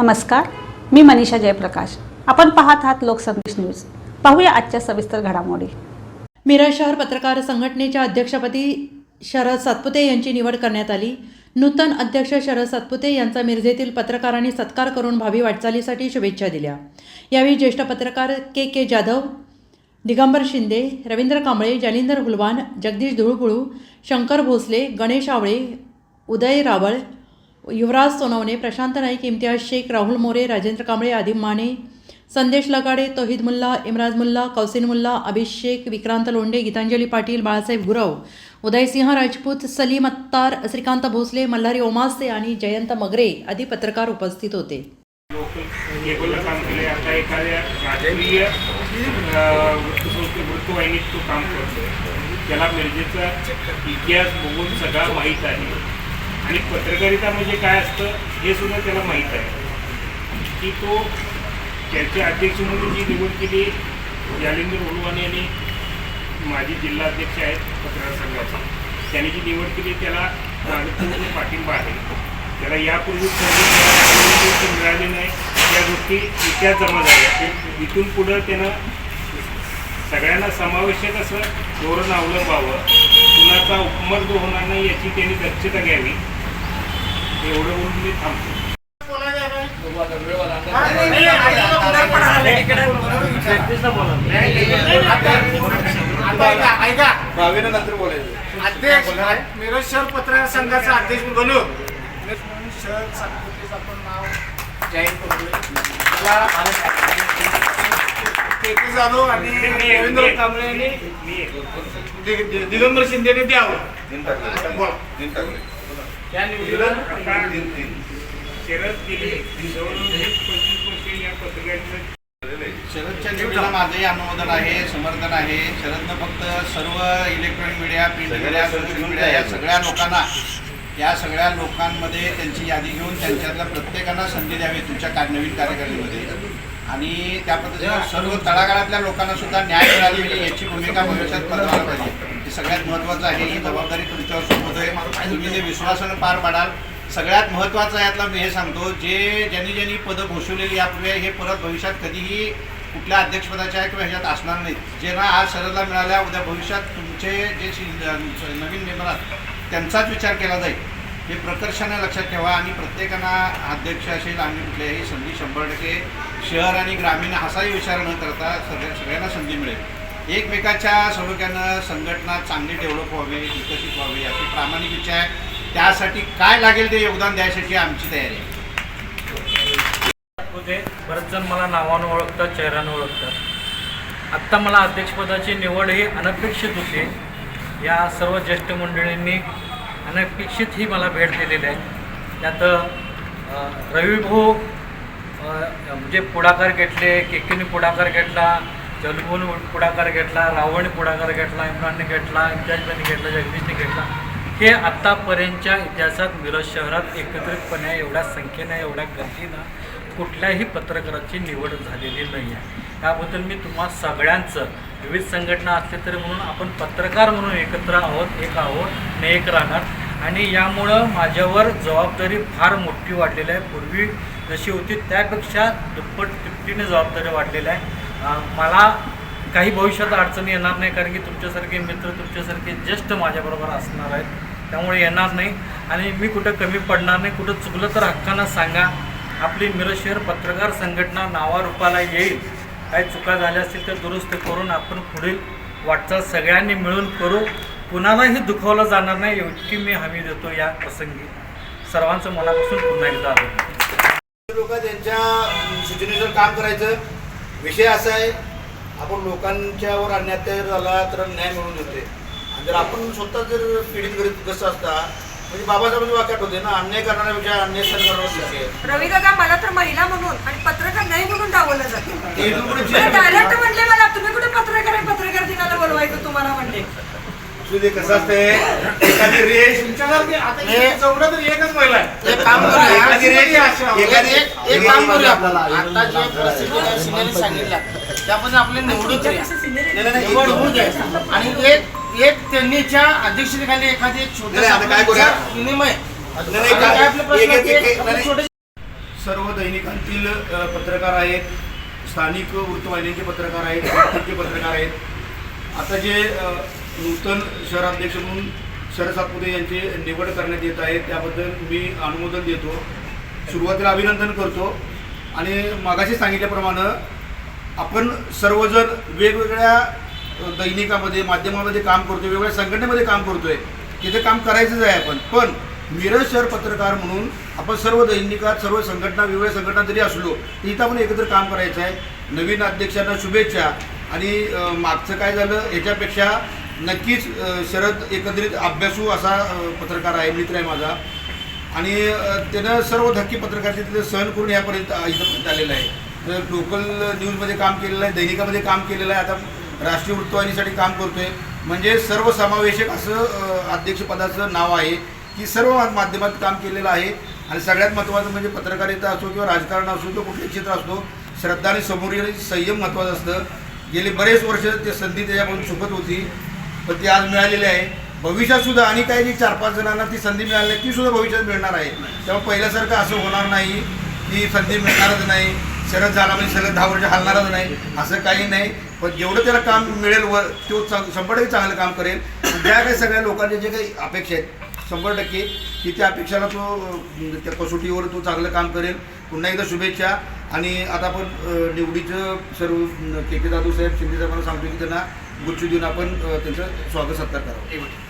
नमस्कार मी मनीषा जयप्रकाश. आपण पाहत आहात लोकसंदेश न्यूज. पाहूया आजच्या सविस्तर घडामोडी. मिरज शहर पत्रकार संघटनेच्या अध्यक्षपदी शरद सातपुते यांची निवड करण्यात आली. नूतन अध्यक्ष शरद सातपुते यांचा मिरजेतील पत्रकारांनी सत्कार करून भावी वाटचालीसाठी शुभेच्छा दिल्या. यावेळी ज्येष्ठ पत्रकार के के जाधव दिगंबर शिंदे रवींद्र कांबळे जालिंदर हुलवान जगदीश धुळपुळू शंकर भोसले गणेश आवळे उदय रावळ युवराज सोनवणे प्रशांत नाईक इम्तियाज शेख राहुल मोरे राजेंद्र कांबळे आदिम माने संदेश लगाडे तोहिद मुल्ला इम्राज मुल्ला कौसिन मुल्ला अभिषेक विक्रांत लोंडे गीतांजली पाटील बाळासाहेब गुरव उदयसिंह राजपूत सलीम अत्तार श्रीकांत भोसले मल्हारी ओमासे आणि जयंत मगरे आदी पत्रकार उपस्थित होते. त्याला मिरजेचा इतिहास बघून सगळा माहीत आहे. आणि पत्रकारिता म्हणजे काय असतं हे सुद्धा त्याला माहीत आहे. की तो त्याचे अध्यक्ष म्हणून जी निवड केली जालिंदर उलवाने यांनी माजी जिल्हा अध्यक्ष आहेत पत्रकार संघाचे. त्यांनी जी निवड केली त्याला पूर्ण पाठिंबा आहे. त्याला यापूर्वी मिळाले गोष्टी मिळाली नाही. त्या गोष्टी इतिहास जमा झाल्या. इथून पुढं त्यानं सगळ्यांना समावेशक असं धोरण अवलंबावं कुणाचा उपमर्द होणार नाही याची त्यांनी दक्षता घ्यावी. एवढं बोलून मी थांबतो भावीनं नंतर बोलायचं अध्यक्ष मिरज शहर पत्रकार संघाचा अध्यक्ष बनून शहर आपण नाव जाहीर करतोय त्याला के के जाधव आणि रवींद्र कांबळे यांनी दिगंबर शिंदेने द्यावं निवडीला शरद गेली जवळजवळ पंचवीस वर्ष या पत्रकारिता शरदच्या निवडीला माझंही अनुमोदन आहे समर्थन आहे. शरदनं फक्त सर्व electronic media print media social media या सगळ्या लोकांना या सगळ्या लोकांमध्ये त्यांची यादी घेऊन त्यांच्यातल्या प्रत्येकांना संधी द्यावी तुमच्या का नवीन कार्यकारिणीमध्ये. आणि त्या पद्धतीनं सर्व तळागाळातल्या लोकांना सुद्धा न्याय मिळाला याची भूमिका भविष्यात बदलायला पाहिजे. हे सगळ्यात महत्त्वाचं आहे ही जबाबदारी तुमच्यावर सोबत आहे. तुम्ही जे विश्वासानं पार पाडाल सगळ्यात महत्त्वाचं यातला मी हे सांगतो जे ज्यांनी ज्यांनी पदं भूषवलेली यापुढे हे परत भविष्यात कधीही कुठल्या अध्यक्षपदाच्या किंवा ह्याच्यात असणार नाहीत. ज्यांना आज शरदला मिळाल्या उद्या भविष्यात तुमचे जे नवीन मेंबर आहेत त्यांचाच विचार केला जाईल. हे प्रकर्षाने लक्षात ठेवा आणि प्रत्येकाला अध्यक्ष असेल आम्ही कुठल्याही संधी शंभर टक्के शहर आणि ग्रामीण असाही विचार न करता सगळ्या सगळ्यांना संधी मिळेल. एकमेकाच्या सलोख्यानं संघटना चांगली डेव्हलप व्हावी विकसित व्हावी अशी प्रामाणिक इच्छा आहे. त्यासाठी काय लागेल ते योगदान द्यायसाठी आमची तयारी आहे. बरेचजण बरेच जण मला नावानं ओळखतात चेहऱ्यानं ओळखतात. आत्ता मला अध्यक्षपदाची निवड ही अनपेक्षित होती. या सर्व ज्येष्ठ मंडळींनी अनपेक्षित ही मला भेट दिलेली आहे. त्यात अ, रविभाऊ म्हणजे पुढाकार घेतले केकेने पुढाकार घेतला जलबून पुढाकार घेतला रावण पुढाकार घेतला इम्रानने घेतला इम्तियाजबाईने घेतला जगदीशने घेतला. हे आत्तापर्यंतच्या इतिहासात मिरज शहरात एकत्रितपणे एवढ्या संख्येनं एवढ्या गतीनं कुठल्याही पत्रकाराची निवड झालेली नाही आहे त्याबद्दल मी तुम्हा सगळ्यांचं विविध संघटना असले तरी म्हणून आपण पत्रकार म्हणून एकत्र आहोत एक आहोत आणि एक राहणार. आणि यामुळं माझ्यावर जबाबदारी फार मोठी वाढलेली आहे. पूर्वी जशी होती त्यापेक्षा दुप्पट तिप्पटीने जबाबदारी वाढलेली आहे. मला काही भविष्यात अडचणी येणार नाही कारण की तुमच्यासारखे मित्र तुमच्यासारखे ज्येष्ठ माझ्याबरोबर असणार आहेत. त्यामुळे येणार नाही. आणि मी कुठं कमी पडणार नाही कुठं चुकलं तर हक्कानं सांगा. आपली मिरज पत्रकार संघटना नावारूपाला येईल. काही चुका झाल्या असतील तर दुरुस्त करून आपण पुढील वाटचाल सगळ्यांनी मिळून करू. कुणालाही दुखावलं जाणार नाही इतकी मी हमी देतो या प्रसंगी. सर्वांचं मनापासून पुन्हा एकदा लोक त्यांच्या सूचनेनुसार काम करायचं. विषय असा आहे आपण लोकांच्यावर अन्याय झाला तर न्याय मिळून देते आणि जर आपण स्वतः जर पीडित करीत कसं असता म्हणजे बाबासाहेबांच्या वाक्यात होते ना अन्याय करण्यापेक्षा अन्याय सहन करणारा रवी दादा मला तर महिला म्हणून आणि पत्रकार नाही म्हणून डावलं जाते. डायरेक्ट म्हणले मला तुम्ही कुठे पत्रकार आहे पत्रकार दिनाला बोलवायचं तुम्हाला म्हणले? कसं एखादी रेष तुमच्यासारखी आता इथे चौघं तर एकच महिला आहे एक काम करूया. एखादी रेष एखादी एक एक काम करूया. आपल्याला आता जे परिस्थितीने सिनेने सांगितलं त्यामध्ये आपले निवडून निवड होऊ आणि एक एक त्यांनीच्या अध्यक्षतेखाली एखादी एक नाही, आता काय करूया? छोटा विनिमय नाही, नाही, आता काय आपले एक- प्रश्न एक- एक- आहेत ते एक- आपण नाही, छोटे सर्व दैनिकांतील अ, पत्रकार आहेत. स्थानिक वृत्तवाहिन्यांचे पत्रकार आहेत पत्रकार आहेत. आता जे अ, नूतन शहराध्यक्ष म्हणून शरद सातपुते यांची निवड करण्यात येत आहे. त्याबद्दल मी अनुमोदन देतो. सुरुवातीला अभिनंदन करतो. आणि मागाशी सांगितल्याप्रमाणे आपण सर्वजण वेगवेगळ्या दैनिकामध्ये माध्यमामध्ये काम करतो वेगवेगळ्या संघटनेमध्ये काम करतोय. तिथे काम करायचंच आहे आपण. पण मिरज शहर पत्रकार म्हणून आपण सर्व दैनिकात सर्व संघटना वेगवेगळ्या संघटना जरी असलो तरी इथं आपण एकत्र काम करायचं आहे. नवीन अध्यक्षांना शुभेच्छा. आणि मागचं काय झालं? याच्यापेक्षा नक्कीच शरद एकंदरीत अभ्यासू असा पत्रकार आहे मित्र आहे माझा. आणि त्यानं सर्व धक्के पत्रकारिते तिथे सहन करून यापर्यंत इथंपर्यंत आलेलं आहे. तर लोकल न्यूजमध्ये काम केलेलं आहे दैनिकामध्ये काम केलेलं आहे. आता राष्ट्रीय वृत्तवाहिनीसाठी काम करतोय. म्हणजे सर्वसमावेशक असं अध्यक्षपदाचं नाव आहे की सर्व माध्यमात काम केलेलं आहे. आणि सगळ्यात महत्त्वाचं म्हणजे पत्रकारिता असो किंवा राजकारण असो किंवा कुठले क्षेत्र असतो श्रद्धा आणि समोर संयम महत्त्वाचं असतं. गेले बरेच वर्ष ते संधी त्याच्याकडून चुकत होती. पण ती आज मिळालेली आहे. भविष्यात सुद्धा आणि काही जी चार पाच जणांना ती संधी मिळाली आहे ती सुद्धा भविष्यात मिळणार आहे. तेव्हा पहिल्यासारखं असं होणार नाही की संधी मिळणारच नाही. शरद झाला म्हणजे शरद दहा वर्ष हलणारच नाही. असं काही नाही. पण जेवढं त्याला काम मिळेल व तो चांग शंभर टक्के चांगलं काम करेल. ज्या काही सगळ्या लोकांच्या जे काही अपेक्षा आहेत शंभर टक्के की त्या अपेक्षाला तो त्या कसोटीवर तो चांगलं काम करेल. पुन्हा एकदा शुभेच्छा. आणि आता आपण निवडीचं सर्व के के दादू साहेब शिंदे साहेबांना सांगतो की त्यांना गुच्छ देऊन आपण त्यांचं स्वागत सत्कार करावं.